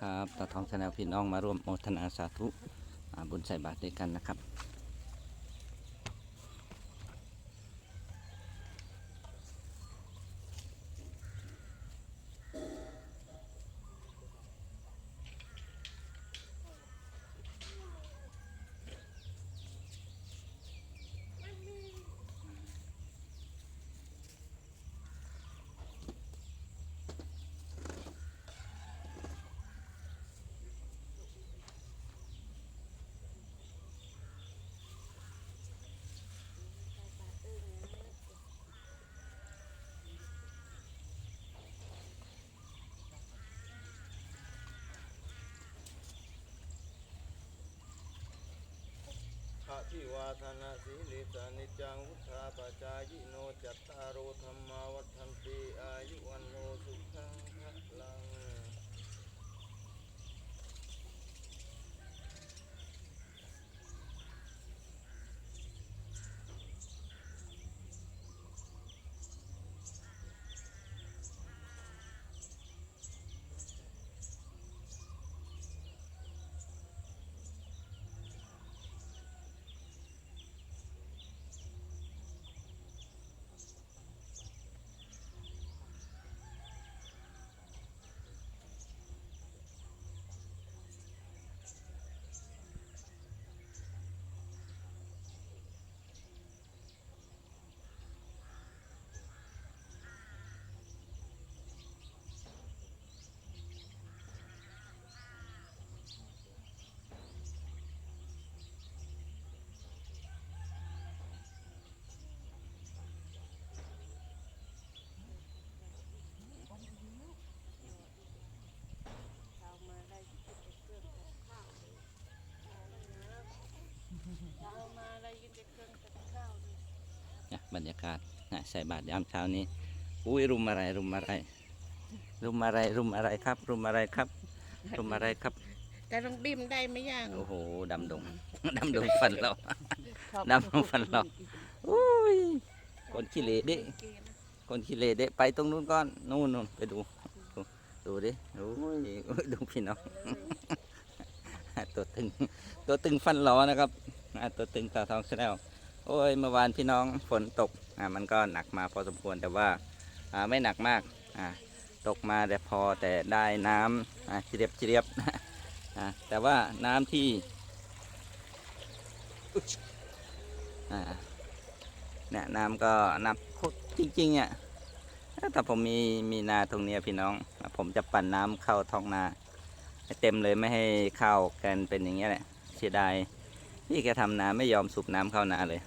ครับตาทองชาแนลพี่น้องมาร่วมโมทนาสาธุบุญใส่บาตรด้วยกันนะครับ พิวาทนาสีลิสานิจังวุธาปจายโนจัตตารโธรรมาวัฏันติอายุวันโนสุขังพลัง เรามาได้ยินแต่เครื่องกับข้าวเลยเรามาได้ยิ นแต่เครื่องกับข้าวเลยนะบรรยากาศนะใส่บาตรยามเช้านี้ อุ้ยรุมอะไรรุมอะไร รุมอะไรรุมอะไรครับ รุมอะไรครับ รุมอะไรครับ แต่ต้องดิ้มได้ไหมย่างโอ้โหดำดง ดำดงฟันเราดำลงฟันเราอุ้ยคนขี้เหร่เด้คนขี้เหร่เด้ไปตรงนู้นก่อนนู่นนู่นไปดู ดูดูดิโอ้ยโอ้ยดูพี่น้องตัวตึงตัวตึงฟันหลอนะครับ อ่าตัวตึงตาทองแสดงโอ้ยเมื่อวานพี่น้องฝนตกอ่ามันก็หนักมาพอสมควรแต่ว่าอ่าไม่หนักมากอ่าตกมาแต่พอแต่ได้น้ำอ่าเจียบเจียบอ่าแต่ว่าน้ำที่อ่าเนี่ยน้ำก็น้ำโคตรจริงๆอะถ้าผมมีมีนาตรงนี้พี่น้อง ผมจะปั่นน้ำเข้าท้องนาเต็มเลยไม่ให้ข้าวกันเป็นอย่างเงี้ยแหละเสียดาย พี่แกทำนาไม่ยอมสูบน้ำเข้านาเลย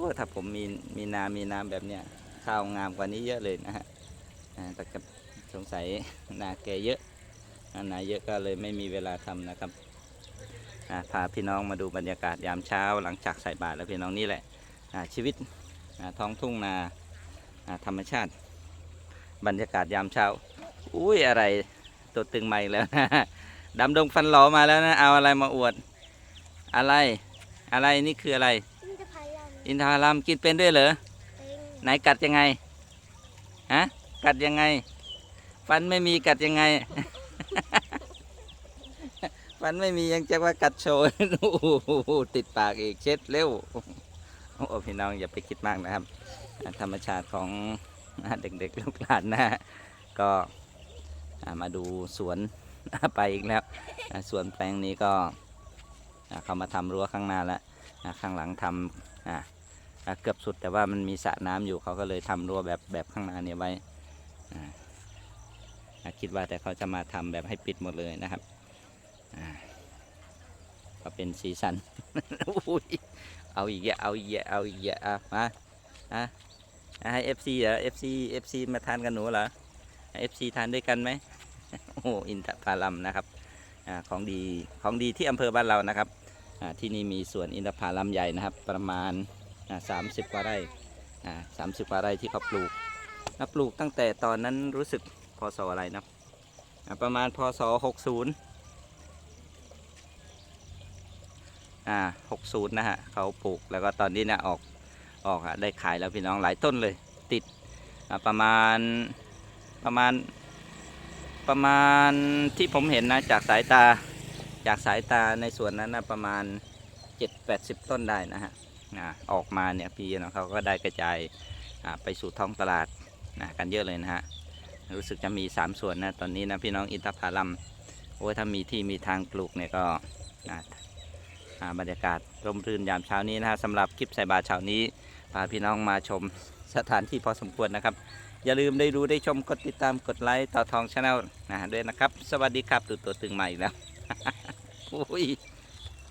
ว่าถ้าผมมีมีนามีน้ำแบบเนี้ยข้าวงามกว่านี้เยอะเลยนะฮะแต่ก็สงสัยนาแกเยอะนาเยอะก็เลยไม่มีเวลาทำนะครับพาพี่น้องมาดูบรรยากาศยามเช้าหลังจากใส่บาตรแล้วพี่น้องนี่แหละชีวิตท้องทุ่งนาอ่าธรรมชาติ บรรยากาศยามเช้า อุ้ยอะไรตัวตึงใหม่แล้วนะดำดงฟันหลอมาแล้วนะ เอาอะไรมาอวด อะไร อะไรนี่คืออะไร อินทผลัมอินทผลัมกินเป็นด้วยเหรอ เป็นไหนกัดยังไง ฮะ กัดยังไง ฟันไม่มีกัดยังไง ฟันไม่มียังจะว่ากัดโชว์ โอ้โหติดปากอีกเช็ดเร็ว โอ้พี่น้องอย่าไปคิดมากนะครับ ธรรมชาติของเด็กๆลูกหลานนะฮะก็อ่ามาดูสวนไปอีกแล้วอ่าสวนแปลงนี้ก็อ่า เขามาทำรั้วข้างหน้าแล้วข้างหลังทำอ่าอะเกือบสุดแต่ว่ามันมีสระน้ำอยู่เขาก็เลยทำรั้วแบบแบบข้างหน้าเนี่ยไว้อ่าอะคิดว่าแต่เขาจะมาทำแบบให้ปิดหมดเลยนะครับก็เป็นสีสันเอาอีกแยะเอาอีกแยะเอาอีกแยะอะมาอะให้เอฟซีเหรอเอฟซีเอฟซีมาทานกันหนูเหรอเอฟซีทานด้วยกันไหมโอ้อินทผลัมนะครับ ของดีของดีที่อำเภอบ้านเรานะครับที่นี่มีสวนอินทผลัมใหญ่นะครับ ประมาณสามสิบกว่าไร่สามสิบกว่าไร่ที่เขาปลูกนะปลูกตั้งแต่ตอนนั้นรู้สึกพศอะไรนะอ่าประมาณพศหกศูนย์อ่าหกศูนย์นะฮะเขาปลูกแล้วก็ตอนนี้เนี่ยออกออกอะได้ขายแล้วพี่น้องหลายต้นเลย ติดประมาณประมาณ ประมาณที่ผมเห็นนะจากสายตาจากสายตาในส่วนนั้นนะประมาณ 7-80 ต้นได้นะฮะนะออกมาเนี่ยพี่น้องเขาก็ได้กระจายไปสู่ท้องตลาดนะกันเยอะเลยนะฮะรู้สึกจะมี 3 ส่วนนะตอนนี้นะพี่น้องอินทผลัมโอ้ยถ้ามีที่มีทางปลูกเนี่ยก็นะบรรยากาศร่มรื่นยามเช้านี้นะฮะสำหรับคลิปใส่บาตรเช้านี้พาพี่น้องมาชมสถานที่พอสมควรนะครับ อย่าลืมได้ดูได้ชมกดติดตามกดไลค์ต่อทองชาแนลนะฮะด้วยนะครับ สวัสดีครับตัวตัวตึงใหม่แล้วอุ้ย